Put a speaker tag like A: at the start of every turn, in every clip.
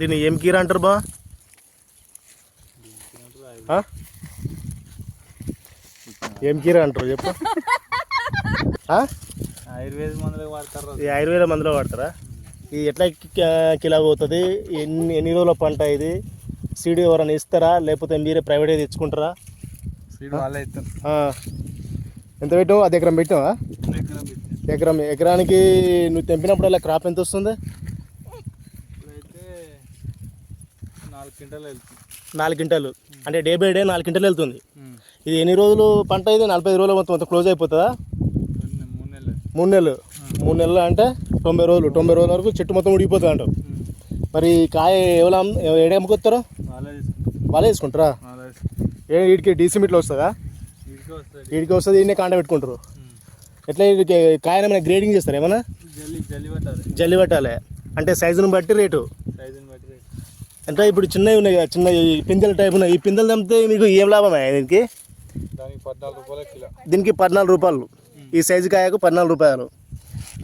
A: దీన్ని ఏం కీర అంటారు బా? ఏం కీర అంటారు చెప్పు?
B: ఆయుర్వేద మందులు వాడతారు
A: ఈ ఆయుర్వేద మందులో వాడతారా? ఇది ఎట్లా కిలో పోతుంది? ఎన్ని ఎన్ని రోజుల పంట ఇది? సీడ్ ఎవరైనా ఇస్తారా? లేకపోతే మీరే ప్రైవేట్గా తెచ్చుకుంటారా. ఎంత పెట్టావు? అది ఎకరం పెట్టావా?
B: ఎకరం పెట్టి
A: ఎకరం ఎకరానికి నువ్వు తెంపినప్పుడు అలా క్రాప్ ఎంత వస్తుంది?
B: నాలుగు క్వింటాలు వెళ్తుంది.
A: నాలుగు క్వింటాలు. అంటే డే బై డే నాలుగు క్వింటాలు వెళ్తుంది. ఇది ఎన్ని రోజులు పంట ఇది? నలభై ఐదు రోజులు మొత్తం మొత్తం క్లోజ్ అయిపోతుందా?
B: మూడు నెలలు.
A: మూడు నెలలు. అంటే తొంభై రోజులు. తొంభై రోజుల వరకు చెట్టు మొత్తం ఉడిగిపోతుంది అంటావు. మరి కాయ ఎవరు ఏడ అమ్ముకొస్తారో
B: వాళ్ళే తీసుకుంటారు.
A: ఏ వీడికి వస్తుందా
B: వీడికి వస్తుంది
A: వీడికి వస్తుంది ఈయనే కాండ పెట్టుకుంటారు. ఎట్లా వీడికి కాయన గ్రేడింగ్ చేస్తారు ఏమన్నా?
B: జల్లి జల్లి పట్టాలి.
A: అంటే సైజుని బట్టి రేట్. అంటే ఇప్పుడు చిన్నవి ఉన్నాయి కదా చిన్న ఈ పిందెల టైప్ ఉన్నాయి. ఈ పిందెలు తెంపితే మీకు ఏం లాభమే దీనికి?
B: దానికి పద్నాలుగు రూపాయల కిలో.
A: దీనికి పద్నాలుగు రూపాయలు. ఈ సైజు కాయకు పద్నాలుగు రూపాయలు.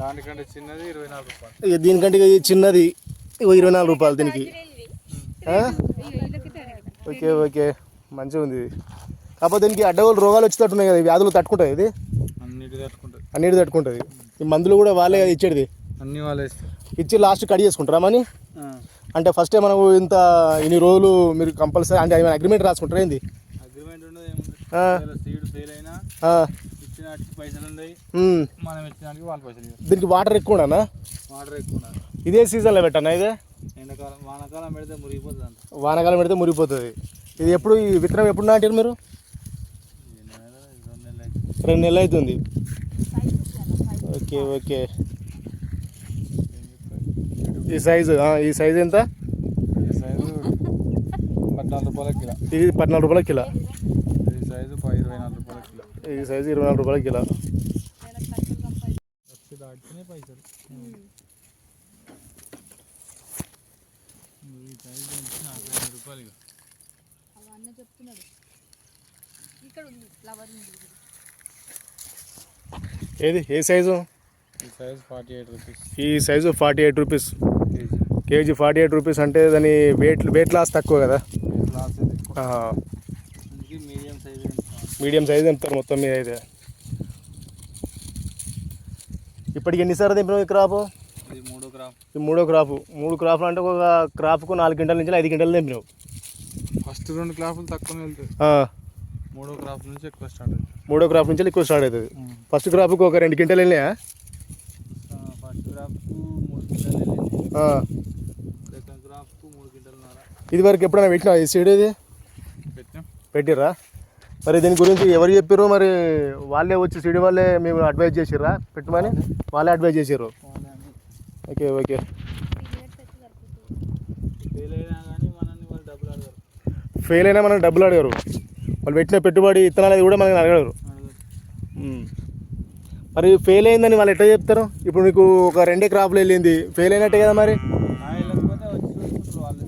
B: దానికంటే చిన్నది ఇరవై నాలుగు రూపాయలు.
A: ఇక దీనికంటే ఇది చిన్నది ఇగో ఇరవై నాలుగు రూపాయలు దీనికి. ఆ? Okay okay. మంచిగా ఉంది ఇది. కాకపోతే దీనికి అడ్డగోలు రోగాలు వచ్చేటట్టున్నాయి కదా వ్యాధులు తట్టుకుంటాయి ఇది?
B: అన్నిటి తట్టుకుంటుంది
A: అన్నిటి తట్టుకుంటుంది. ఈ మందులు కూడా వాళ్ళే కదా ఇచ్చేది
B: అన్ని వాళ్ళే
A: ఇచ్చి లాస్ట్ కట్ చేసుకుంటారా మని అంటే ఫస్ట్ మనకు ఇంత ఇన్ని రోజులు మీరు కంపల్సరీ అంటే ఏమైనా అగ్రిమెంట్ రాసుకుంటారా ఏంది? దీనికి వాటర్ ఎక్కువ ఉండనా?
B: వాటర్ ఎక్కువ
A: ఇదే సీజన్లో పెట్టానా ఇదే?
B: వానాకాలం పెడితే మురిగిపోతుంది
A: వానాకాలం పెడితే మురిగిపోతుంది. ఇది ఎప్పుడు ఈ విత్తనం ఎప్పుడు నాటారు మీరు?
B: రెండు నెలలు
A: అవుతుంది ఓకే ఓకే. ఈ సైజు ఈ సైజు ఎంత?
B: ఈ సైజు పద్నాలుగు రూపాయల కిలో.
A: ఇది పద్నాలుగు రూపాయల కిలో.
B: ఈ సైజు ఇరవై నాలుగు రూపాయల కిలో.
A: ఈ సైజు ఇరవై నాలుగు రూపాయల కిలో.
B: పైసలు ఈ సైజు వచ్చి నలభై ఐదు రూపాయలు ఇక
C: అవన్నీ చెప్తున్నాడు ఇక్కడ ఉంది ఫ్లవర్ ఉంది
A: ఏది? ఏ సైజు?
B: ఈ సైజు ఫార్టీ ఎయిట్ రూపీస్
A: ఈ size forty eight rupees
B: KG
A: forty eight rupees అంటే దాని వెయిట్ వెయిట్ లాస్ తక్కువ కదా?
B: మీడియం సైజు
A: మీడియం సైజ్ ఎంపుతారు మొత్తం మీద అయితే. ఇప్పటికి ఎన్నిసార్లు తెంపినావు ఈ క్రాపు
B: ఇది మూడో
A: ఈ మూడో క్రాపు మూడు క్రాపులు అంటే ఒక క్రాప్కు నాలుగు గంటల నుంచి ఐదు గంటలు తెంపినావు.
B: ఫస్ట్ రెండు క్రాఫ్లు తక్కువ వెళ్తాయి. మూడో క్రాఫ్ నుంచి ఎక్కువ స్టార్ట్ అవుతుంది.
A: మూడో క్రాప్ నుంచి ఎక్కువ స్టార్ట్ అవుతుంది. ఫస్ట్ క్రాప్కి ఒక రెండు గంటలు వెళ్ళినాయా?
B: ఫస్ట్ క్రాఫ్కు మూడు
A: ఇది వరకు ఎప్పుడైనా పెట్టినా ఈ సీడ్ ఇది?
B: పెట్టాం
A: పెట్టిర్రా? మరి దీని గురించి ఎవరు చెప్పారు మరి వాళ్ళే వచ్చి సీడీ వాళ్ళే మేము అడ్వైజ్ చేసిర్రా? పెట్టమని? వాళ్ళే అడ్వైజ్ చేసిర్రు? Okay okay.
B: ఫెయిల్ అయినా వాళ్ళు డబ్బులు అడగారు
A: ఫెయిల్ అయినా మనకు డబ్బులు అడగరు వాళ్ళు పెట్టిన పెట్టుబడి ఇత్తనాలు అది కూడా మనకి అడగరు. మరి ఫెయిల్ అయిందని వాళ్ళు ఎట్లా చెప్తారు? ఇప్పుడు నీకు ఒక రెండే క్రాప్లు వెళ్ళింది. ఫెయిల్ అయినట్టే కదా మరి?
B: వాళ్ళు.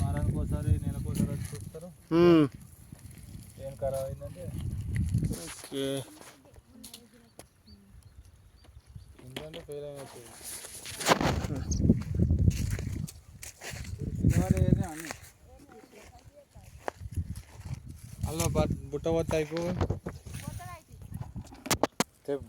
B: వారానికి ఒకసారి చూస్తారు. ఏం ఖరాబ్ అయిందంటే
A: ఓకే.
B: ఇంజన్ ఫెయిల్ అయిపోయింది అల్ల బుట్ట పోతాయి తెప్పు